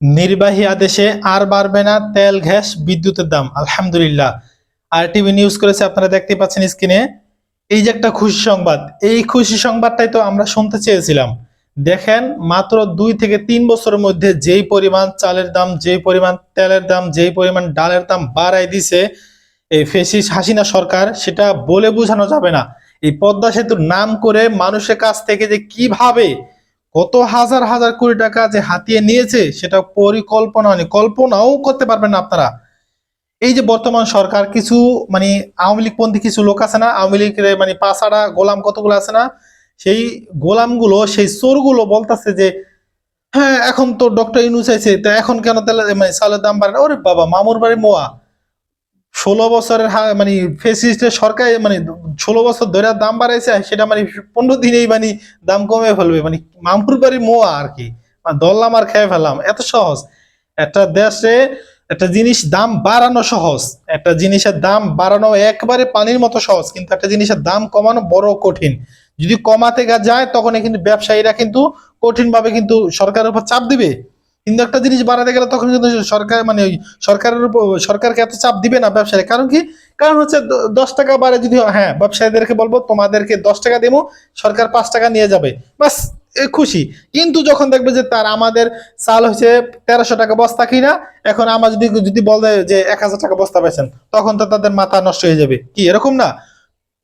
নির্বাহী আদেশে আর বাড়বে না তেল, গ্যাস, বিদ্যুতের দাম। আলহামদুলিল্লাহ। আর টিভি নিউজ করেছে, আপনারা দেখতে পাচ্ছেন স্ক্রিনে এই যে একটা খুশি সংবাদ, এই খুশি সংবাদটাই তো আমরা শুনতে চেয়েছিলাম। দেখেন, মাত্র দুই থেকে তিন বছরের মধ্যে যেই পরিমাণ চালের দাম, যেই পরিমাণ তেলের দাম, যেই পরিমাণ ডালের দাম বাড়াই দিছে, এই ফেসিস হাসিনা সরকার, সেটা বলে বোঝানো যাবে না। এই পদ্মা সেতুর নাম করে মানুষের কাছ থেকে যে কীভাবে কত হাজার হাজার কোটি টাকা যে হাতিয়ে নিয়েছে, সেটা পরিকল্পনা মানে কল্পনাও করতে পারবেন না আপনারা। এই যে বর্তমান সরকার কিছু মানে আওয়ামী লীগপন্থী কিছু লোক আছে না, আওয়ামী লীগের মানে পাঁচাড়া গোলাম কতগুলো আছে না, সেই গোলামগুলো, সেই চোরগুলো বলতেছে যে হ্যাঁ এখন তো ডক্টর ইউনুস আছে তা এখন কেন তাহলে মানে চালের দাম বাড়ে ওরে বাবা, মামুর বাড়ি মোয়া। ষোলো বছরের মানে ফেসিস্টের সরকার মানে ষোলো বছর ধরে দাম বাড়াইছে, সেটা মানে পনেরো দিনেই মানে দাম কমে ফেলবে মানে মামুর বাড়ি মোয়া আর কি। মানে দল্লাম আর খেয়ে ফেলাম এত সহজ। একটা দেশে একটা জিনিস দাম বাড়ানো সহজ, একটা জিনিসের দাম বাড়ানো একবারে পানির মতো সহজ, কিন্তু একটা জিনিসের দাম কমানো বড় কঠিন। যদি কমাতে যায় তখন কিন্তু ব্যবসায়ীরা কিন্তু কঠিন ভাবে কিন্তু সরকারের উপর চাপ দিবে। কিন্তু একটা জিনিস বাড়াতে গেলে তখন কিন্তু সরকার মানে ওই সরকারের উপর, সরকারকে এত চাপ দিবে না ব্যবসায়ী কারণ কি? কারণ হচ্ছে দশ টাকা বাড়ে যদি হ্যাঁ ব্যবসায়ীদেরকে বলব, তোমাদেরকে দশ টাকা দেবো, সরকার পাঁচ টাকা নিয়ে যাবে। বাস খুশি। কিন্তু যখন দেখবে যে তার আমাদের চাল হচ্ছে তেরোশো টাকা বস্তা কিনা, এখন আমার যদি যদি বলে যে এক হাজার টাকা বস্তা পেয়েছেন তখন তো তাদের মাথা নষ্ট হয়ে যাবে। কি, এরকম না?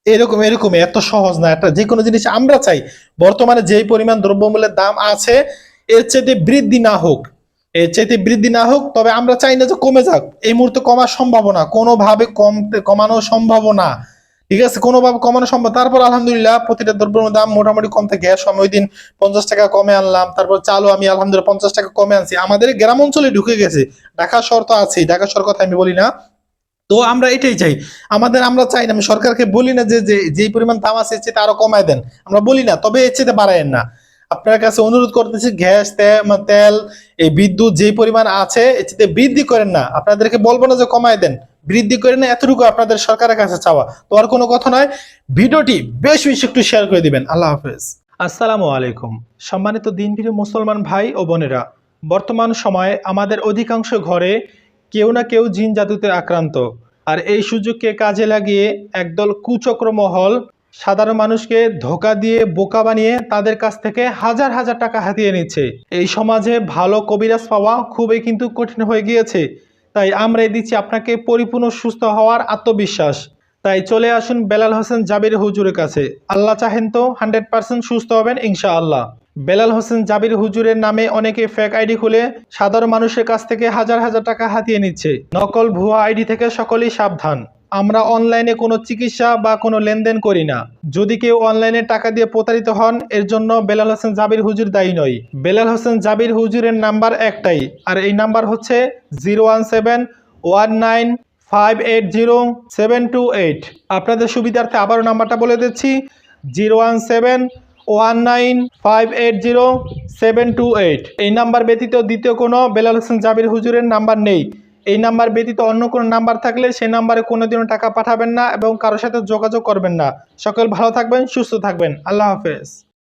এরকম এরকম এত সহজ না। একটা যে কোনো জিনিস আমরা চাই। বর্তমানে যেই পরিমাণ দ্রব্যমূল্যের দাম আছে এর চাইতে বৃদ্ধি না হোক, এর চাইতে বৃদ্ধি না হোক, তবে আমরা চাই না যে কমে যাক। এই মুহূর্তে কমার সম্ভাবনা, কোনোভাবে কমতে কমানো সম্ভব না ঠিক আছে? কোনোভাবে কমানো সম্ভব তারপর আলহামদুলিল্লাহ, প্রতিটা দ্রব্যের দাম মোটামুটি কম থাকে। গ্যাস আমি ওই দিন পঞ্চাশ টাকা কমে আনলাম, তারপর চালও আমি আলহামদুলিল্লাহ পঞ্চাশ টাকা কমে আনছি। আমাদের গ্রাম অঞ্চলে ঢুকে গেছে। ঢাকা শহর তো আছেই ঢাকা শহর কথা আমি বলি না। তো আমরা এটাই চাই। আমাদের আমরা চাই না, আমি সরকারকে বলি না যে যে যেই পরিমাণ দাম আছে, এর চেয়ে আরও কমায় দেন। আমরা বলি না, তবে এর চেয়ে বাড়ায়েন না। আপনার কাছে অনুরোধ করতেছি, গ্যাস তেল, এই বিদ্যুৎ যে পরিমাণ আছে চেয়ে বৃদ্ধি করেন না। আপনাদেরকে বলব না যে কমায় দেন। বৃদ্ধি করেন না, এতটুকু আপনাদের সরকারের কাছে চাওয়া। তো আর কোনো কথা নয়। ভিডিওটি বেশ বেশি একটু শেয়ার করে দিবেন। আল্লাহ হাফেজ। আসসালামু আলাইকুম। সম্মানিত দিনপ্রিয় মুসলমান ভাই ও বোনেরা, বর্তমান সময়ে আমাদের অধিকাংশ ঘরে কেউ না কেউ জিন জাদুতে আক্রান্ত। আর এই সুযোগকে কাজে লাগিয়ে একদল কুচক্র মহল সাধারণ মানুষকে ধোকা দিয়ে বোকা বানিয়ে তাদের কাছ থেকে হাজার হাজার টাকা হাতিয়ে নিচ্ছে। এই সমাজে ভালো কবিরাজ পাওয়া খুবই কিন্তু কঠিন হয়ে গিয়েছে। তাই আমরাই দিচ্ছি আপনাকে পরিপূর্ণ সুস্থ হওয়ার আত্মবিশ্বাস। তাই চলে আসুন বেলাল হোসেন জাবির হুজুরের কাছে। আল্লাহ চাহেন তো হান্ড্রেড পার্সেন্ট সুস্থ হবেন ইনশাআল্লাহ। বেলাল হোসেন জাবির হুজুরের নামে অনেকে ফেক আইডি খুলে সাধারণ মানুষের কাছ থেকে হাজার হাজার টাকা হাতিয়ে নিচ্ছে। নকল ভুয়া আইডি থেকে সকলেই সাবধান। আমরা অনলাইনে কোনো চিকিৎসা বা কোনো লেনদেন করি না। যদি কেউ অনলাইনে টাকা দিয়ে প্রতারিত হন, এর জন্য বেলাল হোসেন জাবির হুজুর দায়ী নয় বেলাল হোসেন জাবির হুজুরের নাম্বার একটাই, আর এই নাম্বার হচ্ছে zero one seven one nine five eight zero seven two eight. আপনাদের সুবিধার্থে আবারও নাম্বারটা বলে দিচ্ছি, zero one seven one nine five eight zero seven two eight. এই নাম্বার ব্যতীত দ্বিতীয় কোনো বেলাল হোসেন জাবির হুজুরের নাম্বার নেই। এই নাম্বার ব্যতীত অন্য কোনো নাম্বার থাকলে সেই নাম্বারে কোনোদিনও টাকা পাঠাবেন না এবং কারোর সাথে যোগাযোগ করবেন না। সকল ভালো থাকবেন, সুস্থ থাকবেন। আল্লাহ হাফেজ।